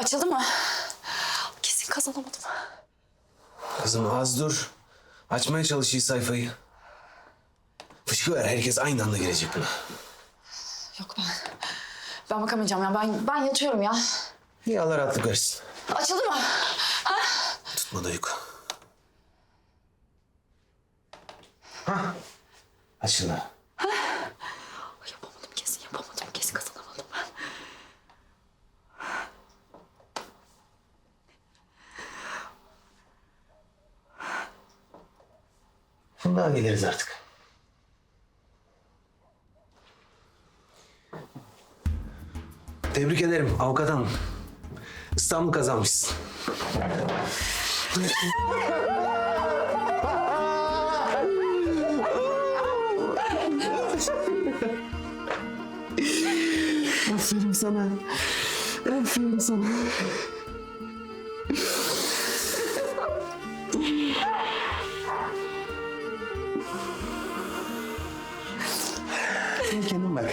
Açıldı mı? Kesin kazanamadım. Kızım az dur. Açmaya çalışıyor sayfayı. Fışkı ver herkes aynı anda girecek buna. Yok ben. Ben bakamayacağım ya. Ben ben yatıyorum ya. İyi Allah rahatlık versin. Açıldı mı? Ha? Tutma da uyku. Hah. Açıldı. Yapamadım kesin yapamadım. Kesin kazanamadım. Bundan geliriz artık. Tebrik ederim avukat hanım. İstanbul kazanmışsın. Aferin sana. Aferin sana. Sen kendin bak.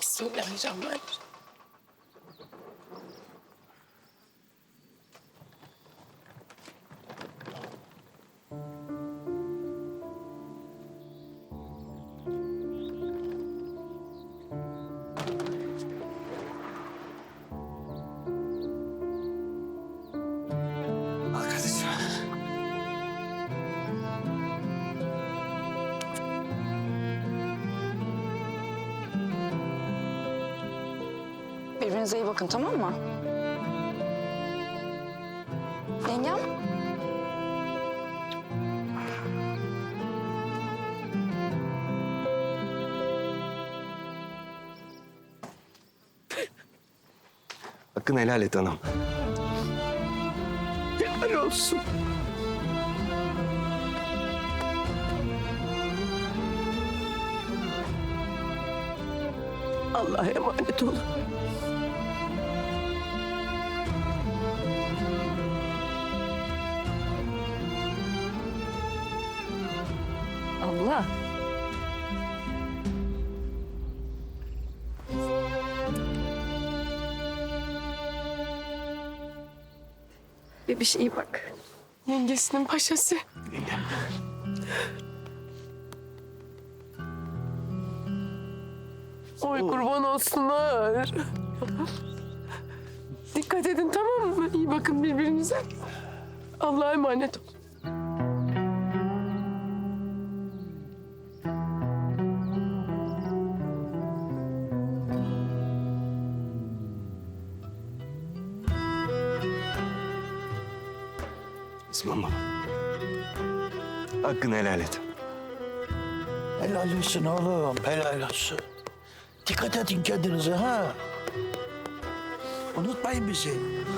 Bismillahirrahmanirrahim. Birbirinize iyi bakın tamam mı? Yengem? Hakkını helal et anam. Helal olsun. Allah'a emanet olun. Abla. Bir iyi bak. Yengesinin paşası. Oy kurban olsunlar. Dikkat edin tamam mı? İyi bakın birbirinize. Allah'a emanet olun. Hakkını helal et. Helal olsun oğlum, helal olsun. Dikkat edin kendinize ha. Unutmayın bizi.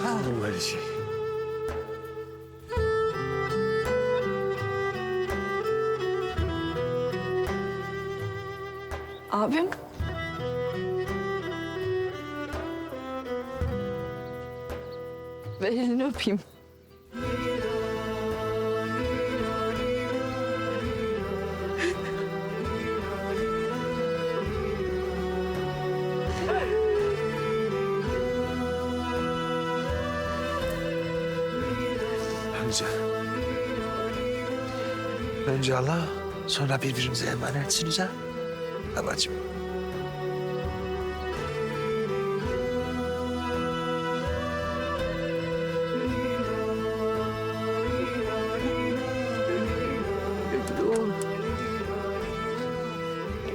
Ha. Olur böyle şey. Abim. Ver elini öpeyim. Önce Allah, sonra birbirimize emanetsiniz ha. Babacığım.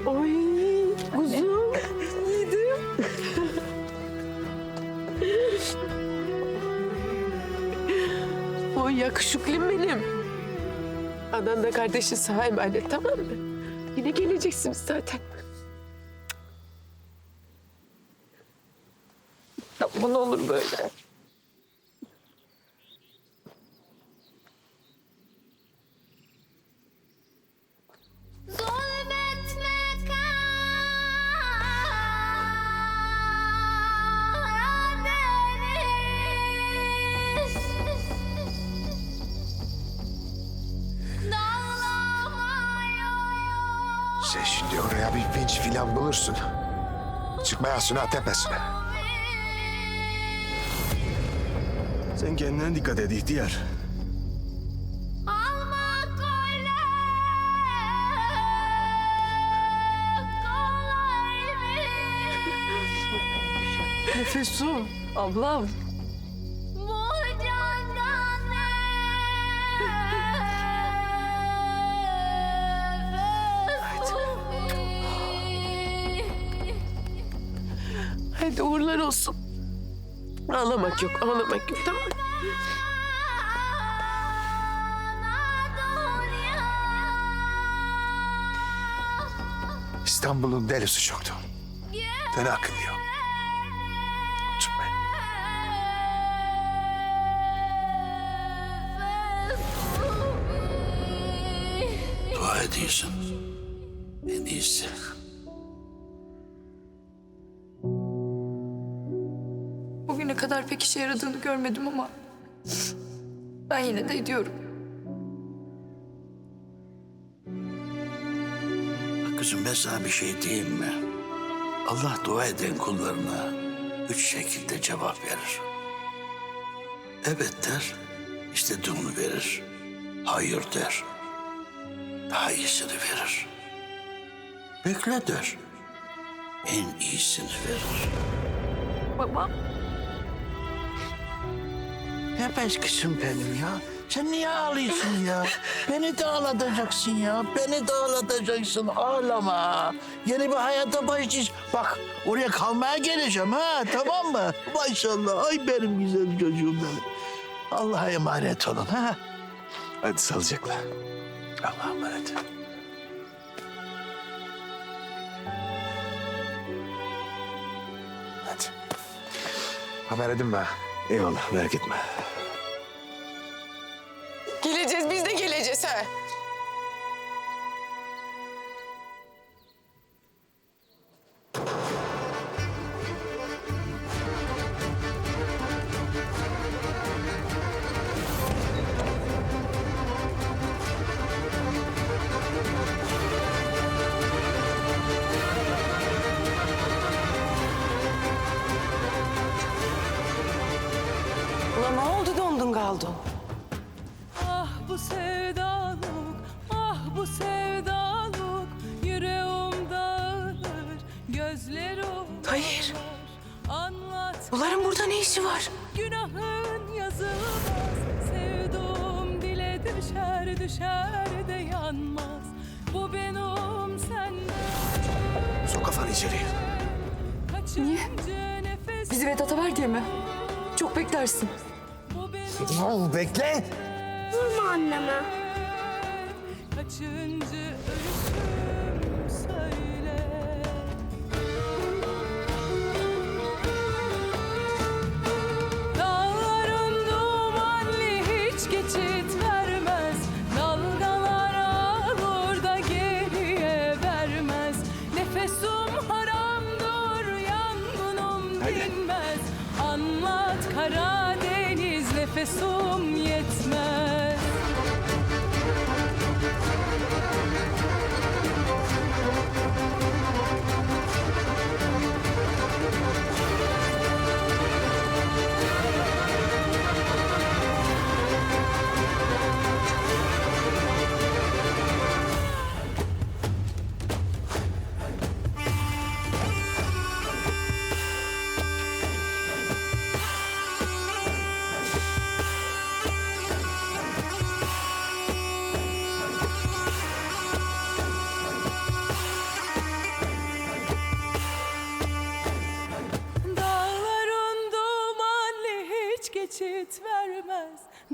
Oy kuzum. Yedim. Oy yakışıklım benim. Anan da kardeşin sağ emanet tamam mı? Yine geleceksiniz zaten. Yapma ne olur böyle. Şimdi oraya bir vinç filan bulursun. Çıkmaya Suna tepesine. Sen kendine dikkat et ihtiyar. Nefesum. Ablam. Ağlamak yok, ağlamak yok tamam mı? İstanbul'un delisi çoktu. Sen akıl yok. Çıkma. Dua ediyorsun. En iyisi. Kadar pek işe yaradığını görmedim ama... ...ben yine de ediyorum. Kızım ben sana bir şey diyeyim mi? Allah dua eden kullarına üç şekilde cevap verir. Evet der, istediğini verir. Hayır der, daha iyisini verir. Bekle der, en iyisini verir. Baba. Ne kızım benim ya? Sen niye ağlıyorsun ya? Beni de ağlatacaksın ya. Beni de ağlatacaksın. Ağlama. Yeni bir hayata başlayacağız. Bak oraya kalmaya geleceğim ha tamam mı? Maşallah. Ay benim güzel çocuğum benim. Allah'a emanet olun ha. Hadi sağlıcakla. Allah'a emanet. Hadi. Haber edin be. Eyvallah merak etme. Geleceğiz, biz de geleceğiz ha. Dondun kaldın? Ah bu sevdalık, ah bu sevdalık Yüreğim dağılır, gözlerim Hayır. Anlat Bunların burada ne işi var? günahın yazılmaz Sevduğum dile düşer düşer de yanmaz Bu benim senden Sok kafanı kaçıncı nefes Bizi Vedat'a ver diye mi? Çok beklersin. Yahu bekle. Kaçıncı ölüşüm söyle. Dağların dumanlı hiç geçit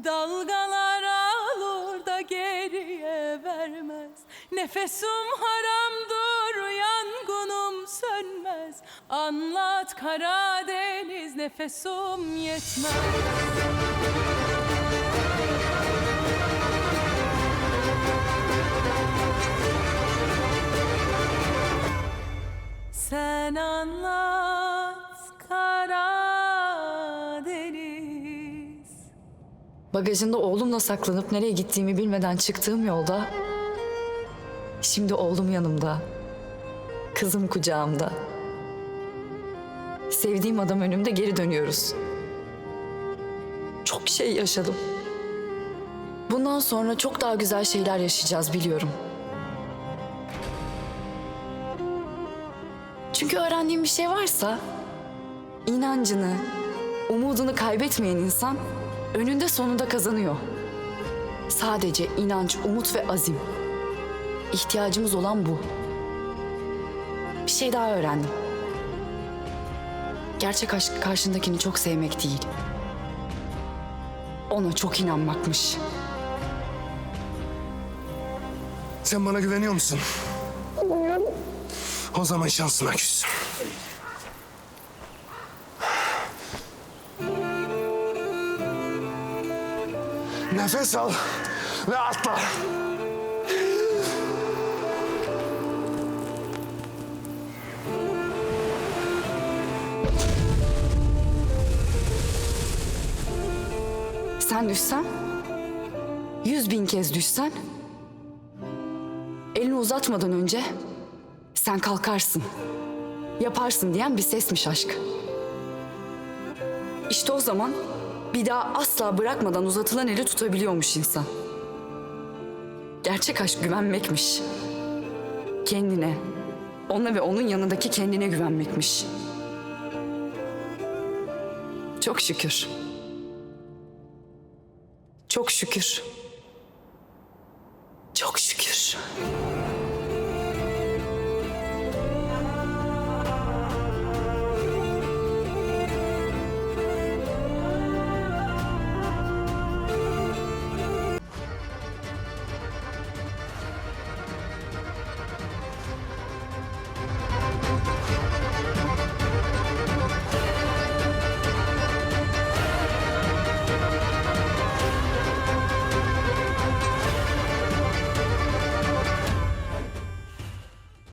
Dalgalar alır da geriye vermez. Nefesum haramdır yangınım sönmez. Anlat Karadeniz nefesum yetmez. Sen anlat Bagajında oğlumla saklanıp nereye gittiğimi bilmeden çıktığım yolda... Şimdi oğlum yanımda. Kızım kucağımda. Sevdiğim adam önümde geri dönüyoruz. Çok şey yaşadım. Bundan sonra çok daha güzel şeyler yaşayacağız biliyorum. Çünkü öğrendiğim bir şey varsa inancını, umudunu kaybetmeyen insan önünde sonunda kazanıyor. Sadece inanç, umut ve azim. İhtiyacımız olan bu. Bir şey daha öğrendim. Gerçek aşk karşındakini çok sevmek değil. Ona çok inanmakmış. Sen bana güveniyor musun? O zaman şansına küs. Nefes al ve atla. Sen düşsen, yüz bin kez düşsen, elini uzatmadan önce sen kalkarsın, yaparsın diyen bir sesmiş aşk. İşte o zaman bir daha asla bırakmadan uzatılan eli tutabiliyormuş insan. Gerçek aşk güvenmekmiş. Kendine, ona ve onun yanındaki kendine güvenmekmiş. Çok şükür. Çok şükür.